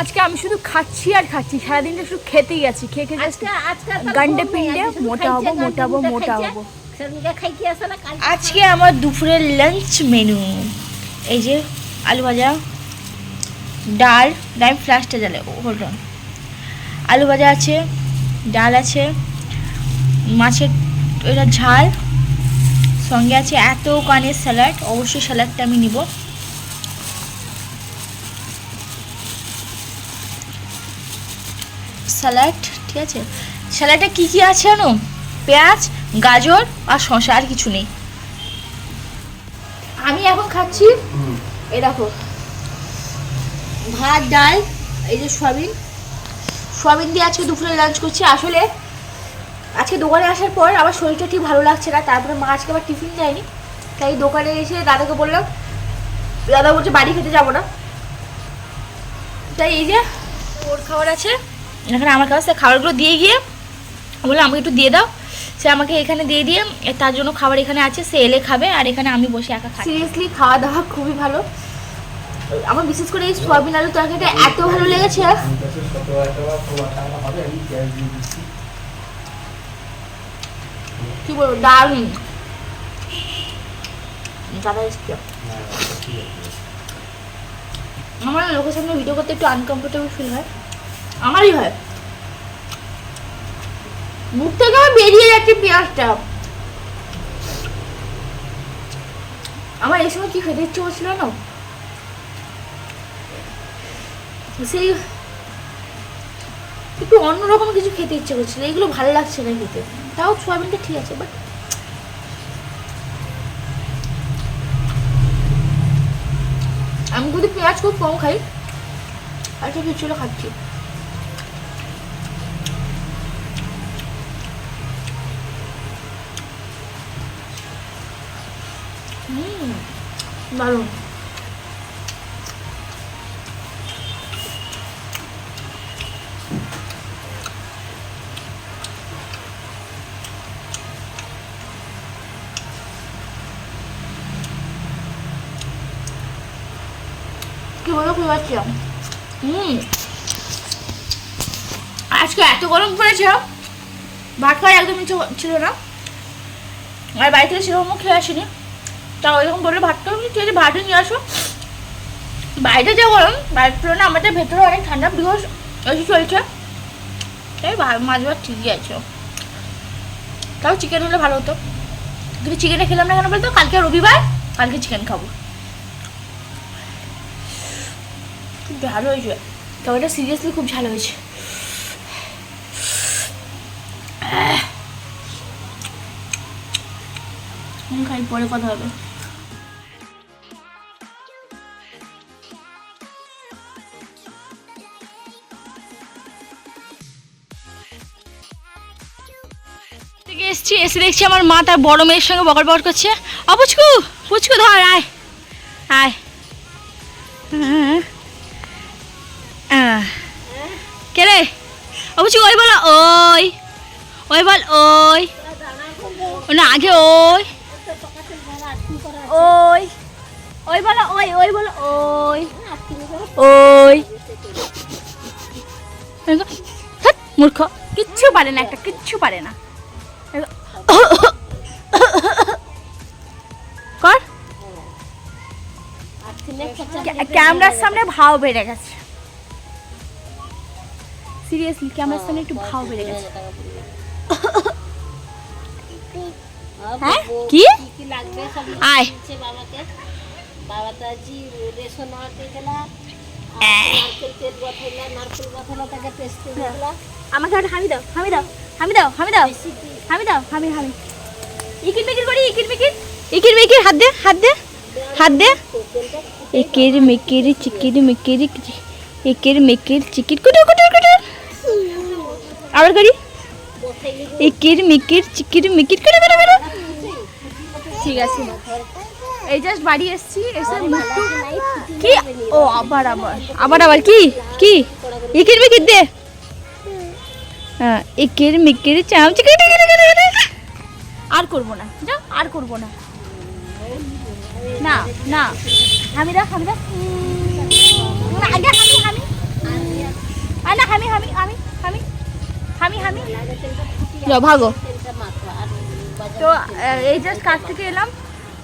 আজকে আমি শুধু খাচ্ছি আর খাচ্ছি সারাদিনটা শুধু খেতেই আছি। খেয়ে খেয়ে আজকে আজকে গান্ডে পিন্ডে মোটা হব মোটা হব মোটা হব। আজকে আমার দুপুরের লাঞ্চ মেনু এই যে আলু ভাজা ডাল ডাল ফ্লাশটা জ্বালে হোল্ড আলু ভাজা আছে ডাল আছে মাছের এটা ঝাল সঙ্গে আছে এত কানের স্যালাড অবশ্যই স্যালাডটা আমি নিব। স্যালাড, ঠিক আছে? স্যালাডে কী কী আছে জানো? পেঁয়াজ, গাজর আর শশা আর কিছু নেই। আমি এখন খাচ্ছি, এই দেখো। ভাত, ডাল, এই যে সয়াবিন। সয়াবিন দিয়ে আজকে দুপুরে লাঞ্চ করছি। আসলে আজকে দোকানে আসার পর আমার শরীরটা ঠিক ভালো লাগছে না। তারপরে মা আজকে আবার টিফিন দেয়নি। তাই দোকানে এসে দাদাকে বললাম, দাদা বলছে বাড়ি খেতে যাব না। তাই এই যে, ওর খাবার আছে। এখানে আমার কাছে খাবারগুলো দিয়ে গিয়ে বললাম আমাকে একটু দিয়ে দাও। সে আমাকে এখানে দিয়ে দিয়ে তার জন্য খাবার এখানে আছে, সে এলে খাবে আর এখানে আমি বসে একা খাই। সিরিয়াসলি খাওয়া দাওয়া খুবই ভালো। আমার বিশেষ করে এই সয়াবিন আলু তরকারিটা এত ভালো লেগেছে। কি বলব, দারুণ। আমার লোকের সামনে ভিডিও করতে একটু আনকমফোর্টেবল ফিল হয়। আমারই হয়। মুখ থেকে বেরিয়ে যাচ্ছে পেঁয়াজটা। আমার এই সময় কি খেতে ইচ্ছে করছিল না সেই একটু অন্যরকম কিছু খেতে ইচ্ছে করছিল। এগুলো ভালো লাগছে না খেতে। তাও সোয়াবিনটা ঠিক আছে বাট আমি যদি পেঁয়াজ খুব কম খাই আর কিছু খাচ্ছি হুম দারুণ। কি বলো খুব পাচ্ছিলাম আজকে এত গরম পড়েছে ভাত খাওয়ার একদম ইচ্ছে ছিল না। আর বাড়ি থেকে সেরকম খেয়ে আসিনি। তা ওইরকম বলল ভাতটা ঠিক আছে ভাতই নিয়ে আসো। বাইরে যা গরম বাইরের তুলনায় আমাদের ভেতরে অনেক ঠান্ডা বিকজ এসে চলছে। তাই মাছ ভাত ঠিকই আছে। তাও চিকেন হলে ভালো হতো। কিন্তু চিকেনটা খেলাম না কেন বলতো? কালকে রবিবার, কালকে চিকেন খাব। খুব ভালো হয়েছে। তবে সিরিয়াসলি খুব ভালো হয়েছে। খাই পরে কথা হবে। থেকে এসছি, এসে দেখছি আমার মা তার বড় মেয়ের সঙ্গে বকর বকর করছে। অপুচকু পুচকু ধর, আয়। আয়। হ্যাঁ। কে রে? অবশ্যই ওই বলো, ওই। ওই বল, ওই। না, আগে ওই। ওই। ওই বলো, ওই ওই বলো, ওই। ওই। মূর্খ, কিচ্ছু পারে না একটা, কিচ্ছু পারে না। কর। ক্যামেরার সামনে ভাও বেড়ে গেছে। সিরিয়াসলি ক্যামেরার সামনে একটু ভাও বেড়ে গেছে। হ্যাঁ? কি? আয়। আমাকে হামি দাও হামি দাও। হামি দাও হামি দাও হামি দাও হামি হামি ইকির মিকির করি ইকির মিকির ইকির মিকির হাত দে হাত দে হাত দে একের মেকের চিকির মেকের একের মেকের চিকির কুটুর কুটুর কুটুর আবার করি একের মেকের চিকির মেকির কুটুর কুটুর কুটুর ঠিক আছে এই জাস্ট বাড়ি এসেছি এসে কি ও আবার আবার আবার আবার কি কি ইকির মিকির দে হ্যাঁ একের মেকের চামচ আর করব না। যাও আর করব না। না না। হামি রাখ হামি রাখ। আগে হামি হামি। না হামি হামি হামি তো এই জাস্ট থেকে এলাম।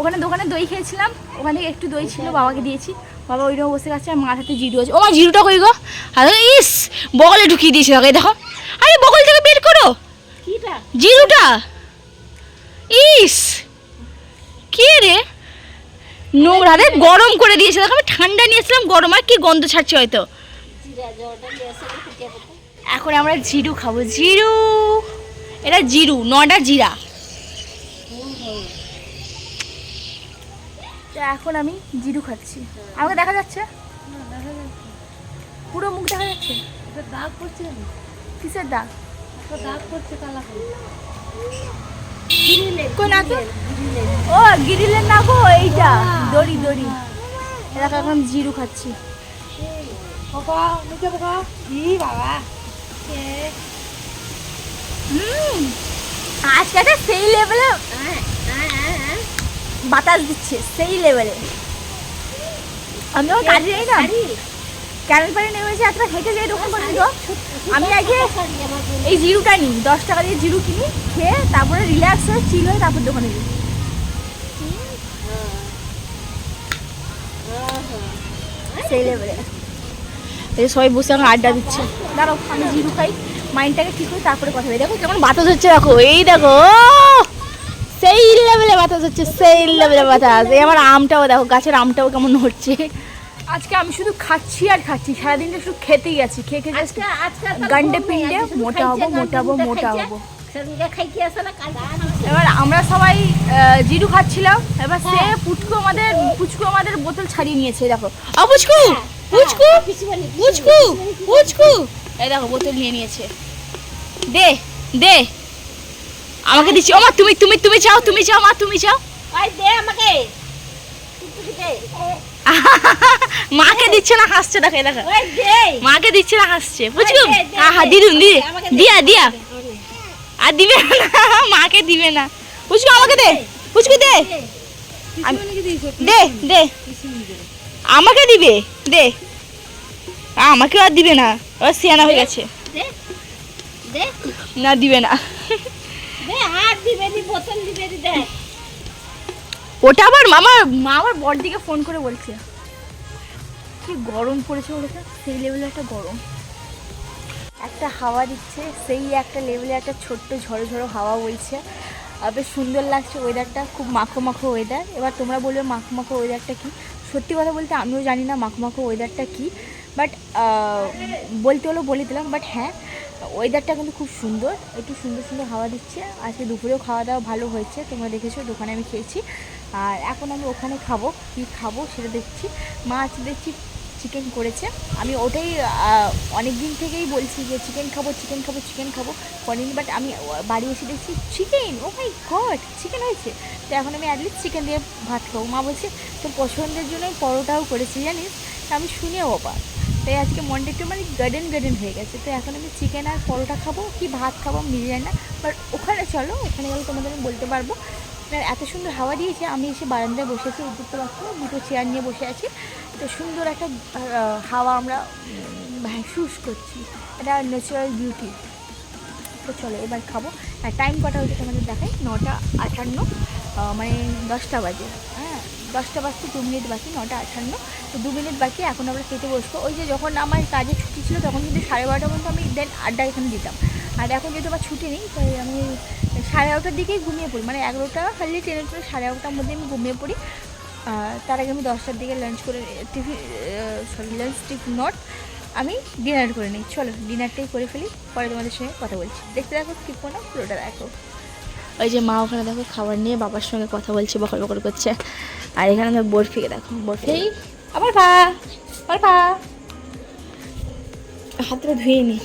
ওখানে দোকানে দই খেয়েছিলাম। ওখানে একটু দই ছিল বাবাকে দিয়েছি। বাবা ওইরকম বসে গেছে আমার হাতে জিরু আছে। ও জিরুটা কই গো? ইস! বগলে ঢুকিয়ে দিয়েছি দেখো। বের করো। জিরুটা। ইস কে রে? নোংরা রে গরম করে দিয়েছে। দেখো আমি ঠান্ডা নিয়েছিলাম গরম আর কি গন্ধ ছাড়ছে হয়তো। এখন আমরা জিরু খাব। জিরু এটা জিরু নটা জিরা। তো এখন আমি জিরু খাচ্ছি। আমাকে দেখা যাচ্ছে? পুরো মুখ দেখা যাচ্ছে? দাগ পড়ছে কিসের দাগ? ও গিরিলের না গো এইটা। দড়ি দড়ি। এলাকা এখন জিরু খাচ্ছি। হুম। আজকে একটা সেই লেভেলে বাতাস দিচ্ছে সেই লেভেলে আমি আমার কাজে যাই না? ক্যানেল পাড়ে নেমেছে এতটা হেঁটে যাই দোকান পর্যন্ত আমি আগে এই জিরুটা নিই দশ টাকা দিয়ে জিরু কিনি খেয়ে তারপরে রিল্যাক্স হয়ে চিল হয়ে তারপর দোকানে যাই। সেই লেভেলে এই সবাই বসে এখন আড্ডা দিচ্ছে। দাঁড়াও আমি জিরু খাই মাইন্ডটাকে ঠিক করি তারপরে কথা বলি। দেখো কেমন বাতাস হচ্ছে দেখো এই দেখো সেই লেভেলে বাতাস হচ্ছে সেই লেভেলে বাতাস। এই আমার আমটাও দেখো গাছের আমটাও কেমন হচ্ছে। আজকে আমি শুধু খাচ্ছি আর খাচ্ছি সারাদিনটা শুধু খেতেই আছি। খেয়ে খেয়ে আজকে গান্ডে পিন্ডে মোটা হব মোটা হব মোটা হব। এবার আমরা সবাই জিরু খাচ্ছিলাম এবার সে পুচকু আমাদের পুচকু আমাদের বোতল ছাড়িয়ে নিয়েছে দেখো। ও পুচকু! পুচকু! পিছুবানি পুচকু! পুচকু! এই দেখো বোতল নিয়ে নিয়েছে। দে দে। আমাকে দিচ্ছি। ও মা তুমি তুমি তুমি চাও তুমি চাও মা তুমি চাও। দে আমাকে। দে মাকে দিচ্ছে না হাসছে দেখো দেখো। মাকে দিচ্ছে না হাসছে দে, আহা দে। দিদুন দি দিয়া দিয়া। আর দিবে না মাকে দিবে না। পুচকু আমাকে দে। পুচকু দে। দে দে। আমাকে দিবে দে। আমাকে আর দিবে না। এবার সিয়ানা হয়ে গেছে। না দিবে না। দিবে দি বোতল দিবে দি দে ওটা আবার মামা, মা আমার বড়দিকে ফোন করে বলছে। কি গরম পড়েছে বলেছে সেই লেভেলে একটা গরম। একটা হাওয়া দিচ্ছে, সেই একটা লেভেলে একটা ছোট্ট ঝড়ো ঝড়ো হাওয়া বলছে বেশ সুন্দর লাগছে ওয়েদারটা খুব মাখো মাখো ওয়েদার এবার তোমরা বলবে মাখো মাখো ওয়েদারটা কি? সত্যি কথা বলতে আমিও জানি না মাখো মাখো ওয়েদারটা কি। বাট বলতে হলো বলে দিলাম বাট হ্যাঁ ওয়েদারটা কিন্তু খুব সুন্দর। একটু সুন্দর সুন্দর হাওয়া দিচ্ছে। আজকে দুপুরেও খাওয়া দাওয়া ভালো হয়েছে, তোমরা দেখেছ, দোকানে আমি খেয়েছি। আর এখন আমি ওখানে খাব, কি খাব সেটা দেখছি। মাছ দেখছি চিকেন করেছে। আমি ওটাই অনেক দিন থেকেই বলছি যে চিকেন খাব চিকেন খাব চিকেন খাব। করিনি বাট আমি বাড়ি এসে দেখছি chicken oh my god chicken হয়েছে। তো এখন আমি অ্যাটলিস্ট চিকেন দিয়ে ভাত খাব। মা বলছে, তোর পছন্দের জন্য পরোটাও করেছি, জানিস? তা আমি শুনেও অবাক। তাই আজকে মনটা একটু মানে গার্ডেন গার্ডেন হয়ে গেছে। তো এখন আমি চিকেন আর পরোটা খাব, কি ভাত খাব আমি জানি না বাট ওখানে চলো, ওখানে গেলে তোমাদের আমি বলতে পারব। আর এত সুন্দর হাওয়া দিয়েছে আমি এসে বারান্দায় বসেছি উদ্যুক্ত পাচ্ছি দুটো চেয়ার নিয়ে বসে আছি। তো সুন্দর একটা হাওয়া আমরা শুষ করছি। এটা ন্যাচারাল বিউটি তো চলো এবার খাব। আর টাইম কটা হচ্ছে তোমাদের দেখাই? নটা আটান্ন আহ, মানে দশটা বাজে। হ্যাঁ দশটা বাজতে দু মিনিট বাকি নটা আটান্ন। তো দু মিনিট বাকি এখন আমরা খেতে বসবো। ওই যে যখন আমার কাজে ছুটি ছিল তখন কিন্তু সাড়ে বারোটা পর্যন্ত আমি দেন আড্ডা এখানে দিতাম। আর এখন যেহেতু আমার ছুটি নেই তাই আমি সাড়ে এগারোটার দিকেই ঘুমিয়ে পড়ি। মানে এগারোটা হারলি ট্রেনের করে সাড়ে এগারোটার মধ্যে আমি ঘুমিয়ে পড়ি। তার আগে আমি দশটার দিকে লাঞ্চ করে tiffin sorry lunch tiffin not আমি ডিনার করে নিই। চলো ডিনারটাই করে ফেলি পরে তোমাদের সঙ্গে কথা বলছি। দেখতে দেখো স্কিপ করো না পুরোটা দেখো। ওই যে মা ওখানে দেখো খাবার নিয়ে বাবার সঙ্গে কথা বলছে বকর বকর করছে। আর এখানে আমি বরফিকে দেখো বরফি আবার ভা আবার ভা হাতটা ধুয়ে নি।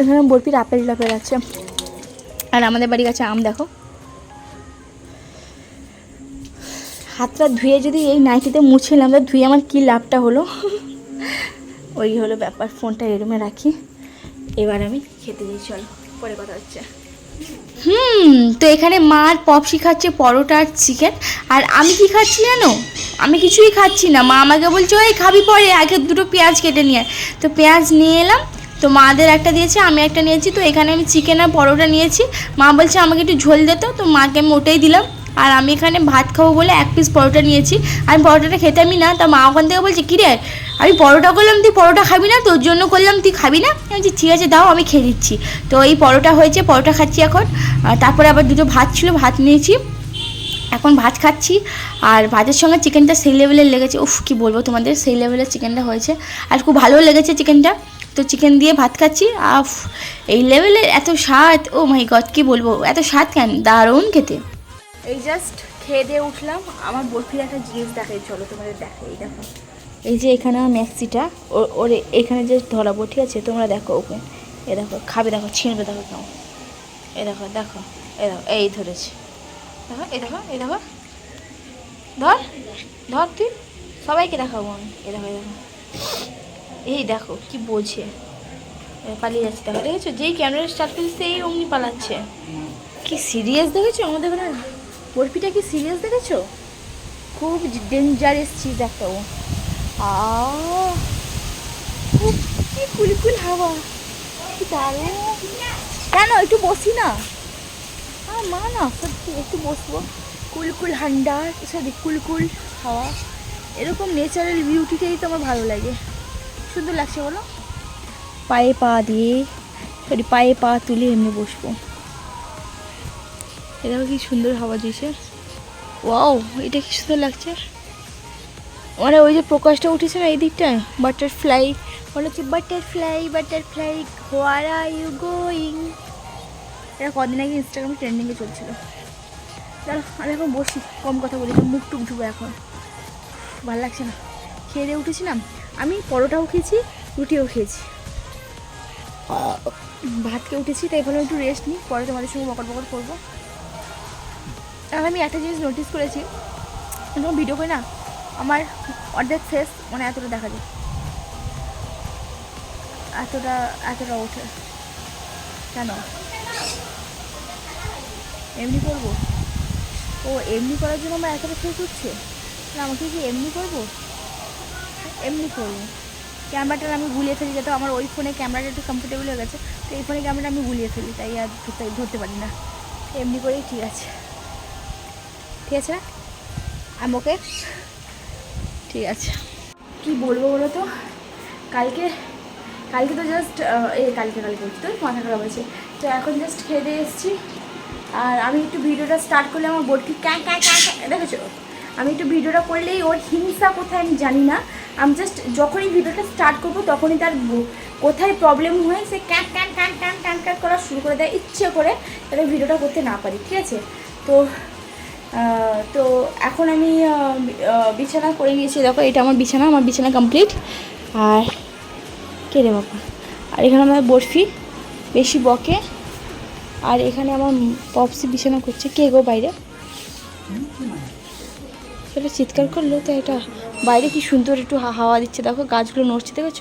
এখানে বরফির আপেল টাপেল আছে। আর আমাদের বাড়ির কাছে আম দেখো। হাতটা ধুয়ে যদি এই নাইটিতে মুছে নিলাম তা ধুয়ে আমার কী লাভটা হলো? ওই হলো ব্যাপার, ফোনটা এরমে রাখি। এবার আমি খেতে যাই, চলো, পরে কথা হচ্ছে। হুম, তো এখানে মা আর পপসি খাচ্ছে পরোটা আর চিকেন। আর আমি কি খাচ্ছি জানো? আমি কিছুই খাচ্ছি না। মা আমাকে বলছে, ওই খাবি পরে, আগে দুটো পেঁয়াজ কেটে নিয়ে তো পেঁয়াজ নিয়ে এলাম তো মাদের একটা দিয়েছে, আমি একটা নিয়েছি, তো এখানে আমি চিকেন আর পরোটা নিয়েছি। মা বলছে, আমাকে একটু ঝোল দিত তো। মাকে আমি ওটাই দিলাম। আর আমি এখানে ভাত খাব বলে এক পিস পরোটা নিয়েছি। আমি পরোটাটা খেতে আমি না, তা মা ওখান থেকে বলছে, কিরে, আমি পরোটা করলাম, তুই পরোটা খাবি না? তোর জন্য করলাম, তুই খাবি না? আমি বলছি, ঠিক আছে, দাও, আমি খেয়ে দিচ্ছি তো এই পরোটা হয়েছে, পরোটা খাচ্ছি এখন। আর তারপরে আবার দুটো ভাত ছিল, ভাত নিয়েছি। এখন ভাত খাচ্ছি, আর ভাতের সঙ্গে চিকেনটা সেই লেভেলের লেগেছে। উফ, কি বলব তোমাদের, সেই লেভেলের চিকেনটা হয়েছে। আর খুব ভালো লেগেছে চিকেনটা তো চিকেন দিয়ে ভাত খাচ্ছি আফ এই লেভেলের এত স্বাদ ও মাই গড কি বলব, এত স্বাদ কেন? দারুণ খেতে। এই জাস্ট খেয়ে দিয়ে উঠলাম। আমার বরফির একটা জিনিস দেখাই, চলো তোমাদের দেখো এই দেখো। এই যে এখানে ম্যাক্সিটা ওর এখানে যে ধরাবো ঠিক আছে, তোমরা দেখো ওকে। এ দেখো, খাবে, দেখো, ছিঁড়বে, দেখো কেমন এ দেখো দেখো, এ দেখো, এই ধরেছে। দেখো এই দেখো এই দেখো ধর ধর তুই। সবাইকে দেখাবো আমি এ দেখো এই দেখো এই দেখো কি বোঝে পালিয়ে যাচ্ছে। দেখো, দেখেছ? যেই ক্যামেরা স্টার্ট করেছে, সেই অমনি পালাচ্ছে। কি সিরিয়াস দেখেছ আমাদের ওখানে বরফিটা কি সিরিয়াস দেখেছ? খুব ডেঞ্জারাস চিজ একটা ও। কি কুলকুল হাওয়া। কি দারুণ। কেন, একটু বসি না? মা না সত্যি একটু বসবো। কুলকুল হান্ডার সরি কুলকুল হাওয়া। এরকম নেচারাল বিউটিটাই তো আমার ভালো লাগে। সুন্দর লাগছে বলো? পায়ে পা দিয়ে সরি পায়ে পা তুলে এমনি বসবো। এটা কি সুন্দর হাওয়া দিয়েছে। ওয়াও এটা কি সুন্দর লাগছে। মানে ওই যে প্রকাশটা উঠেছে না এই দিকটায় বাটারফ্লাই মনে হচ্ছে butterfly butterfly where are you going এটা কদিন আগে ইনস্টাগ্রামে ট্রেন্ডিংয়ে চলছিল। চলো, আমি এখন বসি, কম কথা বলি মুখ টুক ধুবো এখন। ভালো লাগছে না। খেয়ে দিয়ে উঠেছিলাম আমি পরোটাও খেয়েছি, রুটিও খেয়েছি। ভাত খেয়ে উঠেছি, তাই ভাবলাম একটু রেস্ট নিই, পরে তোমাদের সঙ্গে বকর বকর করব। আর আমি একটা জিনিস নোটিস করেছি যখন ভিডিও করি না, আমার অর্ধেক ফেস মানে এতটা দেখা যায়। এতটা এতটা ওঠে। কেন? এমনি করব? ও, এমনি করার জন্য আমার এতটা ফেস উঠছে না, আমাকে কি এমনি করব? এমনি করব। ক্যামেরাটা আমি গুলিয়ে ফেলি যাতে আমার ওই ফোনে ক্যামেরাটা একটু কমফোর্টেবল হয়ে গেছে। তো এই ফোনে ক্যামেরাটা আমি গুলিয়ে ফেলি, তাই আর তাই ধরতে পারি না। এমনি করেই ঠিক আছে। ঠিক আছে? আমি ওকে ঠিক আছে। কি বলব বলো তো? কালকে কালকে তো জাস্ট এই কালকে কালকে তো মাথা খারাপ হয়েছে। তো এখন জাস্ট খেয়ে দিয়ে এসেছি। আর আমি একটু ভিডিওটা স্টার্ট করলে আমার বোর্ডটি ক্যাঁ ক্যাঁ ক্যাঁ ক্যাঁ, দেখেছ? আমি একটু ভিডিওটা করলেই ওর হিংসা কোথায় আমি জানি না। আমি জাস্ট যখনই ভিডিওটা স্টার্ট করব তখনই তার কোথায় প্রবলেম হয় সে ক্যাঁ ক্যাঁ ক্যাঁ ক্যাঁ ক্যাঁ ক্যাঁ করা শুরু করে দেয়, ইচ্ছে করে তাহলে ভিডিওটা করতে না পারি, ঠিক আছে? তো তো এখন আমি বিছানা করে নিয়েছি, দেখো এটা আমার বিছানা আমার বিছানা কমপ্লিট আর কে রে বাবা? আর এখানে আমার বরফি, বেশি বকে। আর এখানে আমার পপসি বিছানা করছে। কে গো বাইরে? সেটা চিৎকার করল, তো এটা বাইরে কি সুন্দর একটু হাওয়া দিচ্ছে। দেখো, গাছগুলো নড়ছে, দেখেছ?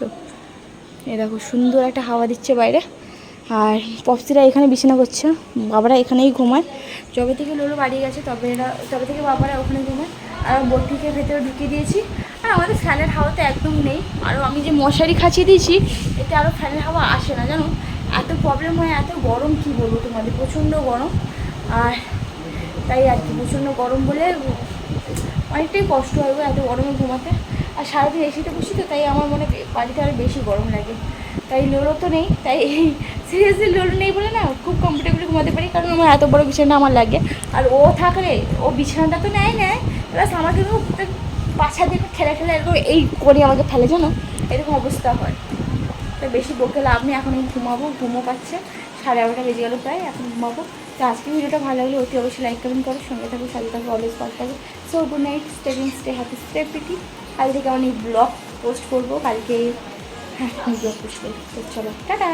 এ দেখো, সুন্দর একটা হাওয়া দিচ্ছে বাইরে। আর পপসিরা এখানে বিছানা করছে। বাবারা এখানেই ঘুমায়। যবে থেকে লোলো বাড়ি গেছে, তবে এরা তবে থেকে বাবারা ওখানে ঘুমায়। আর বটিকে ভেতরে ঢুকিয়ে দিয়েছি। আর আমাদের ফ্যানের হাওয়া তো একদম নেই। আরও আমি যে মশারি খাঁচিয়ে দিয়েছি, এতে আরও ফ্যানের হাওয়া আসে না, জানো? এত প্রবলেম হয়, এত গরম, কী বলব তোমাদের? প্রচণ্ড গরম। আর তাই আর কি, প্রচণ্ড গরম বলে অনেকটাই কষ্ট হয় এত গরমে ঘুমাতে। আর সারাদিন এসিতে বসি তো, তাই আমার মনে বাড়িতে আরও বেশি গরম লাগে। তাই লোলো তো নেই, তাই সিরিয়াসলি লোলো নেই বলে না, খুব কমফোর্টেবলি ঘুমাতে পারি, কারণ আমার এত বড় বিছানা আমার লাগে। আর ও থাকলে, ও বিছানাটা তো নেয় নেয় প্লাস আমাকে পাছা দিয়ে ঠেলে ঠেলে এরকম এই করে আমাকে ফেলে, জানো? এরকম অবস্থা হয়। তো বেশি বকে লাভ নেই, এখন আমি ঘুমাবো, ঘুমো পাচ্ছে। সাড়ে এগারোটা বেজে গেলো প্রায়, এখন ঘুমাবো। তো আজকে ভিডিওটা ভালো লাগলে অতি অবশ্যই লাইক কমেন্ট করো, সঙ্গে থাকো, সাথে থাকো অলওয়েজ পাস থাকো। So good night stay stay happy stay PT কাল থেকে আমি ব্লগ পোস্ট করব, কালকে হ্যাঁ ব্লগ পোস্ট করব। তো চলো, টাটা!